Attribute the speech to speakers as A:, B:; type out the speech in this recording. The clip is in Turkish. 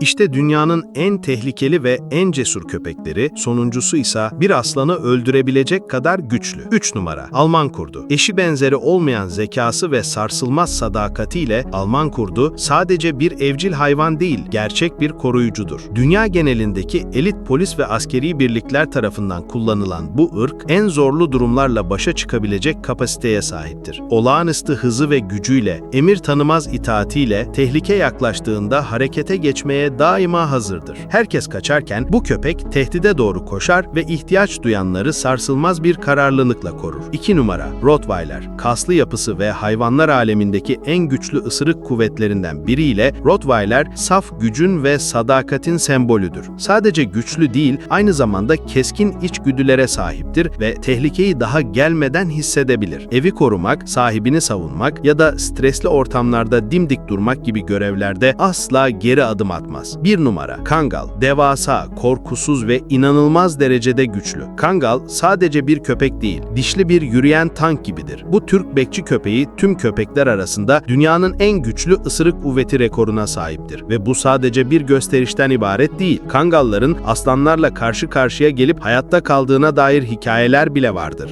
A: İşte dünyanın en tehlikeli ve en cesur köpekleri, sonuncusu ise bir aslanı öldürebilecek kadar güçlü. 3 numara Alman kurdu. Eşi benzeri olmayan zekası ve sarsılmaz sadakatiyle Alman kurdu sadece bir evcil hayvan değil, gerçek bir koruyucudur. Dünya genelindeki elit polis ve askeri birlikler tarafından kullanılan bu ırk en zorlu durumlarla başa çıkabilecek kapasiteye sahiptir. Olağanüstü hızı ve gücüyle, emir tanımaz itaatiyle tehlike yaklaştığında harekete geçmeye daima hazırdır. Herkes kaçarken bu köpek tehdide doğru koşar ve ihtiyaç duyanları sarsılmaz bir kararlılıkla korur. 2 numara Rottweiler, kaslı yapısı ve hayvanlar alemindeki en güçlü ısırık kuvvetlerinden biriyle Rottweiler saf gücün ve sadakatin sembolüdür. Sadece güçlü değil, aynı zamanda keskin içgüdülere sahiptir ve tehlikeyi daha gelmeden hissedebilir. Evi korumak, sahibini savunmak ya da stresli ortamlarda dimdik durmak gibi görevlerde asla geri adım atmaz. 1 numara Kangal, devasa, korkusuz ve inanılmaz derecede güçlü. Kangal sadece bir köpek değil, dişli bir yürüyen tank gibidir. Bu Türk bekçi köpeği tüm köpekler arasında dünyanın en güçlü ısırık kuvveti rekoruna sahiptir. Ve bu sadece bir gösterişten ibaret değil. Kangalların aslanlarla karşı karşıya gelip hayatta kaldığına dair hikayeler bile vardır.